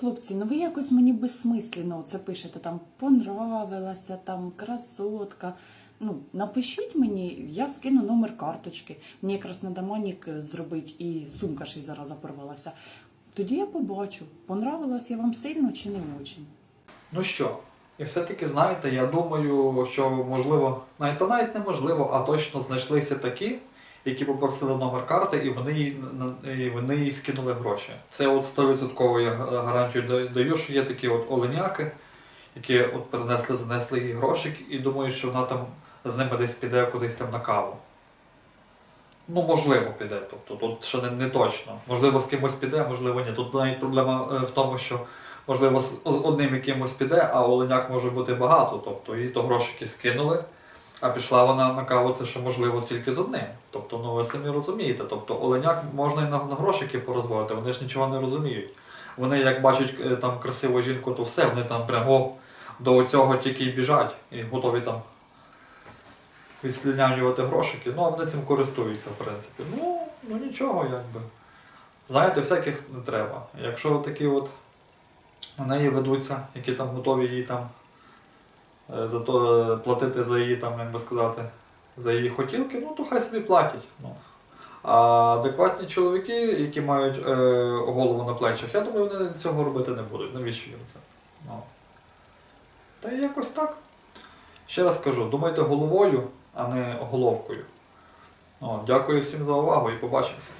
Хлопці, ну ви якось мені безсмислено це пишете, там понравилася, там красотка. Ну, напишіть мені, я скину номер карточки. Мені якраз треба манік зробити і сумка ще й зараз порвалася. Тоді я побачу, понравилась я вам сильно чи не очень. Ну що, і все-таки знаєте, я думаю, що можливо, навіть та навіть неможливо, а точно знайшлися такі, які попросили номер карти, і вони їй, і вони їй скинули гроші. Це от 100% я гарантію даю, що є такі от оленяки, які от принесли, занесли їй грошик, і думаю, що вона там з ними десь піде кудись там на каву. Ну, можливо, піде. Тобто тут ще не, не точно. Можливо, з кимось піде, можливо, ні. Тут навіть проблема е, в тому, що можливо з одним якимось піде, а оленяк може бути багато. Тобто їй то грошики скинули, а пішла вона на каву, це ще можливо тільки з одним. Тобто, ну ви самі розумієте. Тобто оленяк можна і на, на грошики порозводити, вони ж нічого не розуміють. Вони як бачать е, там красиву жінку, то все, вони там прямо до цього тільки й біжать і готові там відсліднянювати грошики. Ну, а вони цим користуються, в принципі. Ну, ну нічого, якби. Знаєте, всяких не треба. Якщо такі от на неї ведуться, які там готові їй там е, за то е, платити за її там, як би сказати, за її хотілки, ну то хай собі платять. Ну. А адекватні чоловіки, які мають е, голову на плечах, я думаю, вони цього робити не будуть. Навіщо їм це? Ну. Та якось так. Ще раз кажу, думайте головою, а не головкою. О, дякую всім за увагу і побачимося.